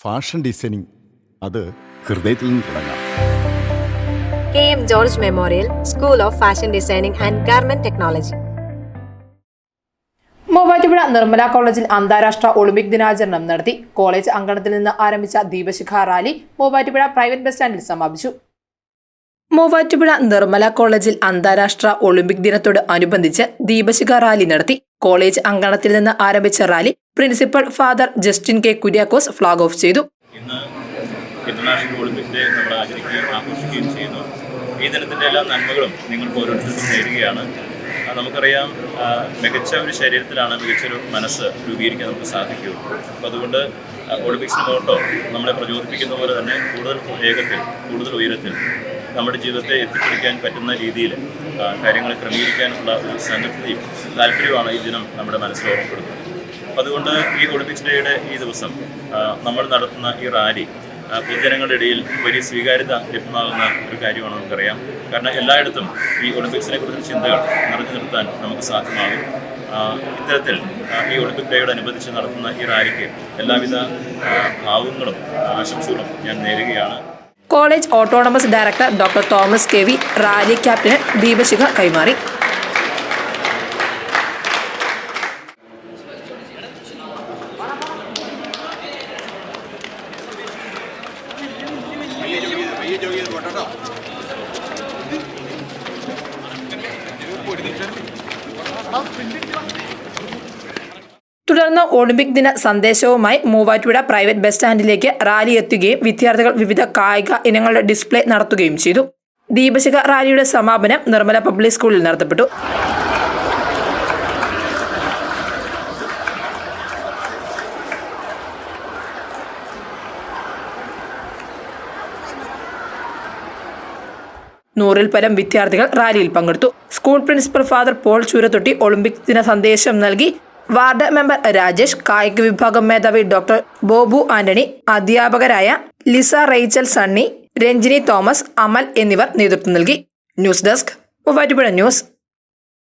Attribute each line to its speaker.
Speaker 1: Fashion designing. അത് ഹൃദയത്തിൽ നിന്ന് തുടങ്ങാം.
Speaker 2: K M George memorial school of fashion designing and garment technology.
Speaker 3: Muvattupuzha Nirmala കോളേജിൽ അന്താരാഷ്ട്ര ഒളിമ്പിക് ദിനാചരണം നടത്തി കോളേജ് അങ്കണത്തിൽ നിന്ന് ആരംഭിച്ച ദീപശിഖ റാലി മൂവാറ്റുപുഴ പ്രൈവറ്റ് ബസ് സ്റ്റാൻഡിൽ സമാപിച്ചു. മൂവാറ്റുപുഴ നിർമ്മല കോളേജിൽ അന്താരാഷ്ട്ര ഒളിമ്പിക് ദിനത്തോട് അനുബന്ധിച്ച് ദീപശിഖ റാലി നടത്തി കോളേജ് അങ്കണത്തിൽ നിന്ന് ആരംഭിച്ച rally principal father Justin K Kuriakose flag off ചെയ്തു.
Speaker 4: ഇന്റർനാഷണൽ നന്മകളും നിങ്ങൾക്ക് ഓരോരുത്തർക്കും നമുക്കറിയാം മികച്ച ഒരു ശരീരത്തിലാണ് മികച്ചൊരു മനസ്സ് രൂപീകരിക്കാൻ നമുക്ക് സാധിക്കുകയുള്ളൂ അപ്പോൾ അതുകൊണ്ട് ഒളിമ്പിക്സിന് മോട്ടോ നമ്മളെ പ്രചോദിപ്പിക്കുന്ന പോലെ തന്നെ കൂടുതൽ വേഗത്തിൽ കൂടുതൽ ഉയരത്തിൽ നമ്മുടെ ജീവിതത്തെ എത്തിപ്പിടിക്കാൻ പറ്റുന്ന രീതിയിൽ കാര്യങ്ങൾ ക്രമീകരിക്കാനുള്ള ഒരു സന്നദ്ധതയും താല്പര്യവുമാണ് ഈ ദിനം നമ്മുടെ മനസ്സിൽ ഓർമ്മപ്പെടുത്തുന്നത്. അതുകൊണ്ട് ഈ ഒളിമ്പിക്സ് ഡേയുടെ ഈ ദിവസം നമ്മൾ നടത്തുന്ന ഈ റാലി പൊതുജനങ്ങളുടെ ഇടയിൽ വലിയ സ്വീകാര്യത ലഭ്യമാകുന്ന ഒരു കാര്യമാണ് നമുക്കറിയാം. കാരണം എല്ലായിടത്തും ഈ ഒളിമ്പിക്സിനെ കുറിച്ച് ചിന്തകൾ നിറഞ്ഞു നിർത്താൻ നമുക്ക് സാധ്യമാകും. ഇത്തരത്തിൽ ഈ ഒളിമ്പിക് ഡേയോടനുബന്ധിച്ച് നടത്തുന്ന ഈ റാലിക്ക് എല്ലാവിധ ഭാവങ്ങളും ആശംസകളും ഞാൻ നേരുകയാണ്.
Speaker 3: College autonomous director doctor Thomas K V rally captain ദീപശിഖ കൈമാറി. തുടർന്ന് ഒളിമ്പിക് ദിന സന്ദേശവുമായി മൂവാറ്റുപുഴ പ്രൈവറ്റ് ബസ് സ്റ്റാൻഡിലേക്ക് റാലി എത്തുകയും വിദ്യാർത്ഥികൾ വിവിധ കായിക ഇനങ്ങളുടെ ഡിസ്പ്ലേ നടത്തുകയും ചെയ്തു. ദീപശിഖ റാലിയുടെ സമാപനം നിർമ്മല പബ്ലിക് സ്കൂളിൽ നടത്തപ്പെട്ടു. നൂറിൽ പരം വിദ്യാർത്ഥികൾ റാലിയിൽ പങ്കെടുത്തു. School principal father Paul Choorathotty Olympic ദിന സന്ദേശം നൽകി. വാർഡ് മെമ്പർ രാജേഷ് കായിക വിഭാഗം മേധാവി ഡോക്ടർ ബോബു ആന്റണി അധ്യാപകരായ Lisa Rachel Sunny Ranjini Thomas Amal എന്നിവർ നേതൃത്വം നൽകി. News desk Muvattupuzha news.